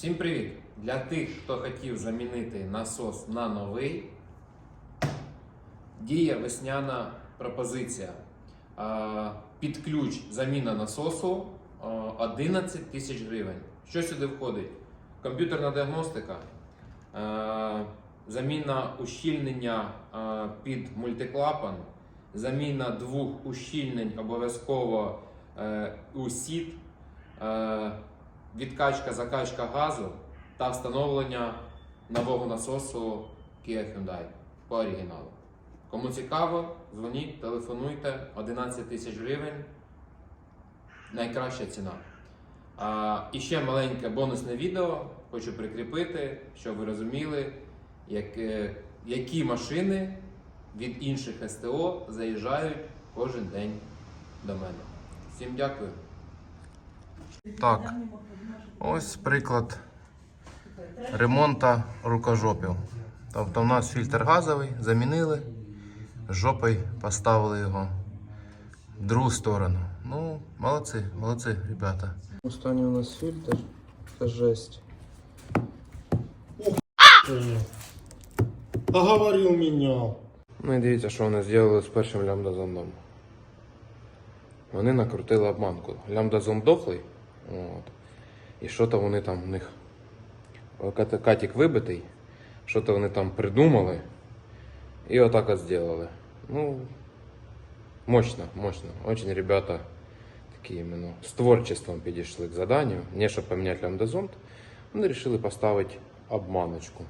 Всім привіт! Для тих, хто хотів замінити насос на новий, діє весняна пропозиція. Під ключ заміна насосу 11 тисяч гривень. Що сюди входить? Комп'ютерна діагностика, заміна ущільнення під мультиклапан, заміна двох ущільнень обов'язково е, у сіт, е, відкачка, закачка газу та встановлення нового насосу Kia Hyundai по оригіналу. Кому цікаво, дзвоніть, телефонуйте 11 тисяч гривень. Найкраща ціна. А, і ще маленьке бонусне відео хочу прикріпити, щоб ви розуміли, як, е, які машини від інших СТО заїжджають кожен день до мене. Всім дякую. Так, ось приклад ремонту рукожопів. Тобто у нас фільтр газовий, замінили, жопою поставили його в другу сторону. Ну, молодці, молодці, ребята. Останній у нас фільтр. Це жесть. Оговорил меня. Ну і дивіться, що вони зробили з першим лямбда-зондом. Вони накрутили обманку. Лямбда-зонд дохлий. От. І що то вони там в них. кат- Катік вибитий. Що то вони там придумали. І отак от зробили. Ну, мощно, мощно. Очень ребята такі іменно з творчеством підійшли к заданню. Не щоб поміняти лямбда-зонд. Вони вирішили поставити обманочку.